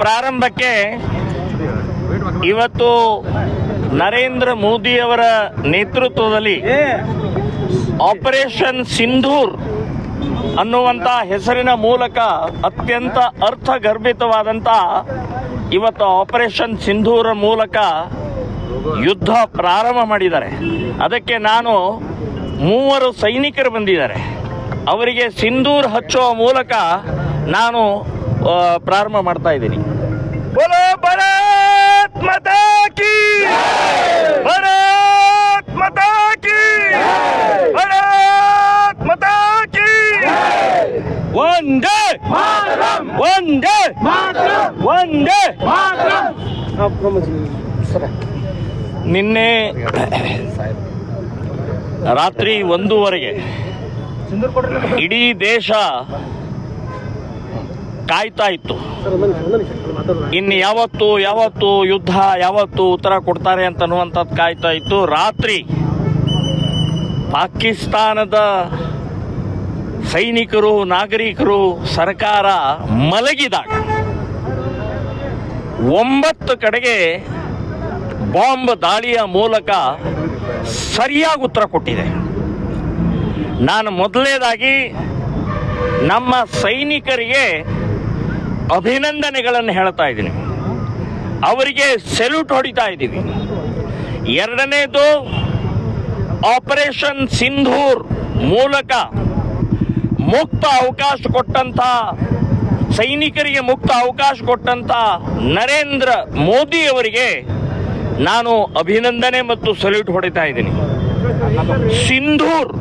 ಪ್ರಾರಂಭಕ್ಕೆ ಇವತ್ತು ನರೇಂದ್ರ ಮೋದಿಯವರ ನೇತೃತ್ವದಲ್ಲಿ ಆಪರೇಷನ್ ಸಿಂಧೂರ್ ಅನ್ನುವಂಥ ಹೆಸರಿನ ಮೂಲಕ ಅತ್ಯಂತ ಅರ್ಥಗರ್ಭಿತವಾದಂಥ ಇವತ್ತು ಆಪರೇಷನ್ ಸಿಂಧೂರ ಮೂಲಕ ಯುದ್ಧ ಪ್ರಾರಂಭ ಮಾಡಿದ್ದಾರೆ. ಅದಕ್ಕೆ ನಾನು ಮೂವರು ಸೈನಿಕರು ಬಂದಿದ್ದಾರೆ. ಅವರಿಗೆ ಸಿಂಧೂರ್ ಹಚ್ಚುವ ಮೂಲಕ ನಾನು ಪ್ರಾರಂಭ ಮಾಡ್ತಾ ಇದ್ದೀನಿ. ಬೋಲೋ ಭಾರತ್ ಮಾತಾ ಕಿ! ಭಾರತ್ ಮಾತಾ ಕಿ! ಭಾರತ್ ಮಾತಾ ಕಿ! ಒಂದೇ ಒಂದೇ ಒಂದೇ ನಿನ್ನೆ ರಾತ್ರಿ ಒಂದೂವರೆಗೆ ಇಡೀ ದೇಶ ಕಾಯ್ತಾ ಇತ್ತು ಇನ್ನು ಯಾವತ್ತು ಯಾವತ್ತು ಯುದ್ಧ ಯಾವತ್ತು ಉತ್ತರ ಕೊಡ್ತಾರೆ ಅಂತ ಅನ್ನುವಂಥದ್ದು ಕಾಯ್ತಾ ಇತ್ತು ರಾತ್ರಿ ಪಾಕಿಸ್ತಾನದ ಸೈನಿಕರು ನಾಗರಿಕರು ಸರ್ಕಾರ ಮಲಗಿದಾಗ ಒಂಬತ್ತು ಕಡೆಗೆ ಬಾಂಬ್ ದಾಳಿಯ ಮೂಲಕ ಸರಿಯಾಗಿ ಉತ್ತರ ಕೊಟ್ಟಿದೆ. ನಾನು ಮೊದಲನೇದಾಗಿ ನಮ್ಮ ಸೈನಿಕರಿಗೆ ಅಭಿನಂದನೆಗಳನ್ನು ಹೇಳ್ತಾ ಇದ್ದೀನಿ. ಅವರಿಗೆ ಸೆಲ್ಯೂಟ್ ಹೊಡಿತಾ ಇದ್ದೀವಿ. ಎರಡನೇದು ಆಪರೇಷನ್ ಸಿಂಧೂರ್ ಮೂಲಕ ಮುಕ್ತ ಅವಕಾಶ ಕೊಟ್ಟಂತ, ಸೈನಿಕರಿಗೆ ಮುಕ್ತ ಅವಕಾಶ ಕೊಟ್ಟಂತ ನರೇಂದ್ರ ಮೋದಿ ಅವರಿಗೆ ನಾನು ಅಭಿನಂದನೆ ಮತ್ತು ಸಲ್ಯೂಟ್ ಹೊಡಿತಾ ಇದ್ದೀನಿ. ಸಿಂಧೂರ್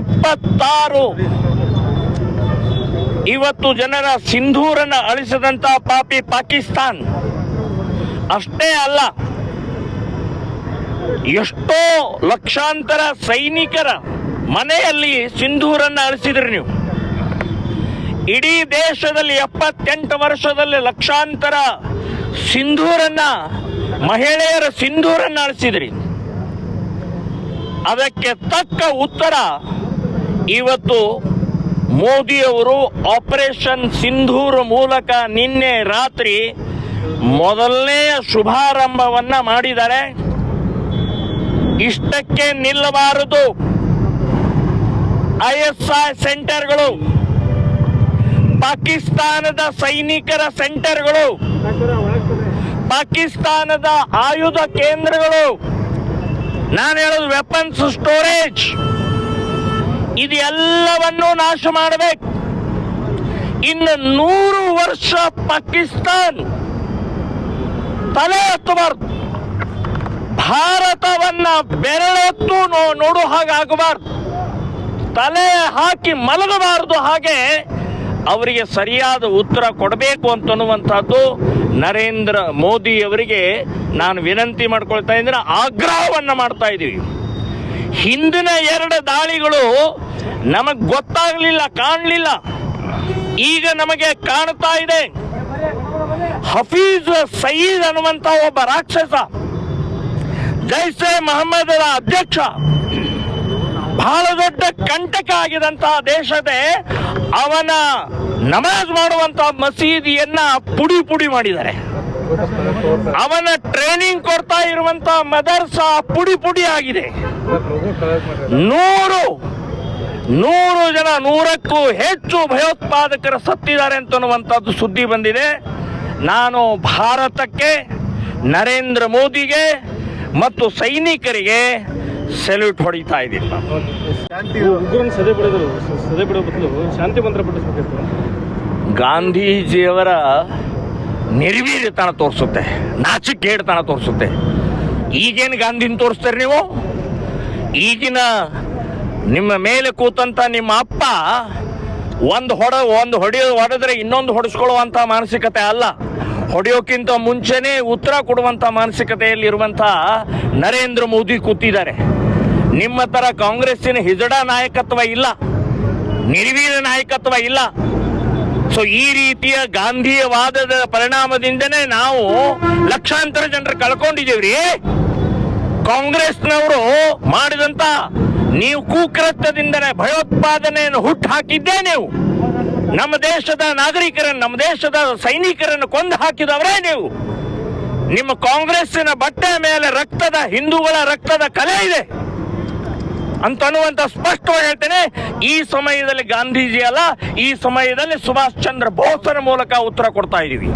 ಇಪ್ಪತ್ತಾರು ಇವತ್ತು ಜನರ ಸಿಂಧೂರನ್ನು ಅಳಿಸದಂತ ಪಾಪಿ ಪಾಕಿಸ್ತಾನ್. ಅಷ್ಟೇ ಅಲ್ಲ, ಎಷ್ಟೋ ಲಕ್ಷಾಂತರ ಸೈನಿಕರ ಮನೆಯಲ್ಲಿ ಸಿಂಧೂರನ್ನ ಅಳಿಸಿದ್ರಿ ನೀವು. ಇಡೀ ದೇಶದಲ್ಲಿ ಎಪ್ಪತ್ತೆಂಟು ವರ್ಷದಲ್ಲಿ ಲಕ್ಷಾಂತರ ಸಿಂಧೂರನ್ನ, ಮಹಿಳೆಯರ ಸಿಂಧೂರನ್ನ ಅಳಿಸಿದ್ರಿ. ಅದಕ್ಕೆ ತಕ್ಕ ಉತ್ತರ ಇವತ್ತು ಮೋದಿಯವರು ಆಪರೇಷನ್ ಸಿಂಧೂರ್ ಮೂಲಕ ನಿನ್ನೆ ರಾತ್ರಿ ಮೊದಲನೆಯ ಶುಭಾರಂಭವನ್ನ ಮಾಡಿದ್ದಾರೆ. ಇಷ್ಟಕ್ಕೆ ನಿಲ್ಲಬಾರದು. ಐ ಎಸ್ ಐ ಸೆಂಟರ್ಗಳು, ಪಾಕಿಸ್ತಾನದ ಸೈನಿಕರ ಸೆಂಟರ್ಗಳು, ಪಾಕಿಸ್ತಾನದ ಆಯುಧ ಕೇಂದ್ರಗಳು, ನಾನು ಹೇಳೋದು ವೆಪನ್ಸ್ ಸ್ಟೋರೇಜ್ ಇದೆಲ್ಲವನ್ನು ನಾಶ ಮಾಡಬೇಕು. ಇನ್ನು ನೂರು ವರ್ಷ ಪಾಕಿಸ್ತಾನ್ ತಲೆ ಎತ್ತಬಾರ್ದು. ಭಾರತವನ್ನ ಬೆರಳೆತ್ತು ನೋ- ಹಾಗೆ ಹಾಗಾಗಬಾರ್ದು ತಲೆ ಹಾಕಿ ಮಲಗಬಾರದು ಹಾಗೆ ಅವರಿಗೆ ಸರಿಯಾದ ಉತ್ತರ ಕೊಡಬೇಕು ಅಂತನ್ನುವಂಥದ್ದು ನರೇಂದ್ರ ಮೋದಿ ಅವರಿಗೆ ನಾನು ವಿನಂತಿ ಮಾಡ್ಕೊಳ್ತಾ ಇದ್ದೀನಿ. ಆಗ್ರಹವನ್ನು ಮಾಡ್ತಾ ಇದ್ದೀವಿ. ಹಿಂದಿನ ಎರಡು ದಾಳಿಗಳು ನಮಗೆ ಗೊತ್ತಾಗ್ಲಿಲ್ಲ, ಕಾಣಲಿಲ್ಲ. ಈಗ ನಮಗೆ ಕಾಣ್ತಾ ಇದೆ. ಹಫೀಜ್ ಸಯೀದ್ ಅನ್ನುವಂತ ಒಬ್ಬ ರಾಕ್ಷಸ ಜೈಸೆ ಮಹಮ್ಮದರ ಅಧ್ಯಕ್ಷ. ಬಹಳ ದೊಡ್ಡ ಕಂಟಕ ಆಗಿದಂತಹ ದೇಶದ ಅವನ ನಮಾಜ್ ಮಾಡುವಂತ ಮಸೀದಿಯನ್ನ ಪುಡಿ ಪುಡಿ ಮಾಡಿದ್ದಾರೆ. ಅವನ ಟ್ರೈನಿಂಗ್ ಕೊಡ್ತಾ ಇರುವಂತ ಮದರ್ಸ ಪುಡಿ ಪುಡಿ ಆಗಿದೆ. ನೂರು ನೂರು ಜನ ನೂರಕ್ಕೂ ಹೆಚ್ಚು ಭಯೋತ್ಪಾದಕರು ಸತ್ತಿದ್ದಾರೆ ಅಂತನ್ನುವಂಥದ್ದು ಸುದ್ದಿ ಬಂದಿದೆ. ನಾನು ಭಾರತಕ್ಕೆ ನರೇಂದ್ರ ಮೋದಿಗೆ ಮತ್ತು ಸೈನಿಕರಿಗೆ ಸೆಲ್ಯೂಟ್ ಹೊಡಿತಾ ಇದ್ದೀನಿ. ಗಾಂಧೀಜಿಯವರ ನಿರ್ವೀರ್ಯತನ ತೋರಿಸುತ್ತೆ ನಾಚಿಕೇಡ್ತನ ತೋರಿಸುತ್ತೆ. ಈಗೇನು ಗಾಂಧಿನ ತೋರಿಸ್ತಾರೆ ನೀವು? ಈಗಿನ ನಿಮ್ಮ ಮೇಲೆ ಕೂತಂತ ನಿಮ್ಮ ಅಪ್ಪ ಒಂದು ಹೊಡ, ಒಂದು ಹೊಡೆಯೋ ಹೊಡೆದ್ರೆ ಇನ್ನೊಂದು ಹೊಡೆಸ್ಕೊಳ್ಳುವಂಥ ಮಾನಸಿಕತೆ ಅಲ್ಲ. ಹೊಡೆಯೋಕ್ಕಿಂತ ಮುಂಚೆನೇ ಉತ್ತರ ಕೊಡುವಂಥ ಮಾನಸಿಕತೆಯಲ್ಲಿ ಇರುವಂಥ ನರೇಂದ್ರ ಮೋದಿ ಕೂತಿದ್ದಾರೆ. ನಿಮ್ಮ ಥರ ಕಾಂಗ್ರೆಸ್ಸಿನ ಹಿಜಡ ನಾಯಕತ್ವ ಇಲ್ಲ. ನಿರ್ವೀರ ನಾಯಕತ್ವ ಇಲ್ಲ. ಸೊ ಈ ರೀತಿಯ ಗಾಂಧೀಯವಾದದ ಪರಿಣಾಮದಿಂದನೇ ನಾವು ಲಕ್ಷಾಂತರ ಜನರು ಕಳ್ಕೊಂಡಿದ್ದೀವ್ರಿ. ಕಾಂಗ್ರೆಸ್ನವರು ಮಾಡಿದಂತ ನೀವು ಕುಕೃತ್ಯದಿಂದನೇ ಭಯೋತ್ಪಾದನೆಯನ್ನು ಹುಟ್ಟು ಹಾಕಿದ್ದೇ ನೀವು. ನಮ್ಮ ದೇಶದ ನಾಗರಿಕರನ್ನು, ನಮ್ಮ ದೇಶದ ಸೈನಿಕರನ್ನು ಕೊಂದು ಹಾಕಿದವರೇ ನೀವು. ನಿಮ್ಮ ಕಾಂಗ್ರೆಸ್ಸಿನ ಬಟ್ಟೆ ಮೇಲೆ ರಕ್ತದ ಹಿಂದೂಗಳ ರಕ್ತದ ಕಲೆ ಇದೆ. ಅಂತನ್ನುವಂತ ಸ್ಪಷ್ಟವಾಗಿ ಹೇಳ್ತೇನೆ, ಈ ಸಮಯದಲ್ಲಿ ಗಾಂಧೀಜಿ ಅಲ್ಲ, ಈ ಸಮಯದಲ್ಲಿ ಸುಭಾಷ್ ಚಂದ್ರ ಬೋಸರ ಮೂಲಕ ಉತ್ತರ ಕೊಡ್ತಾ ಇದೀವಿ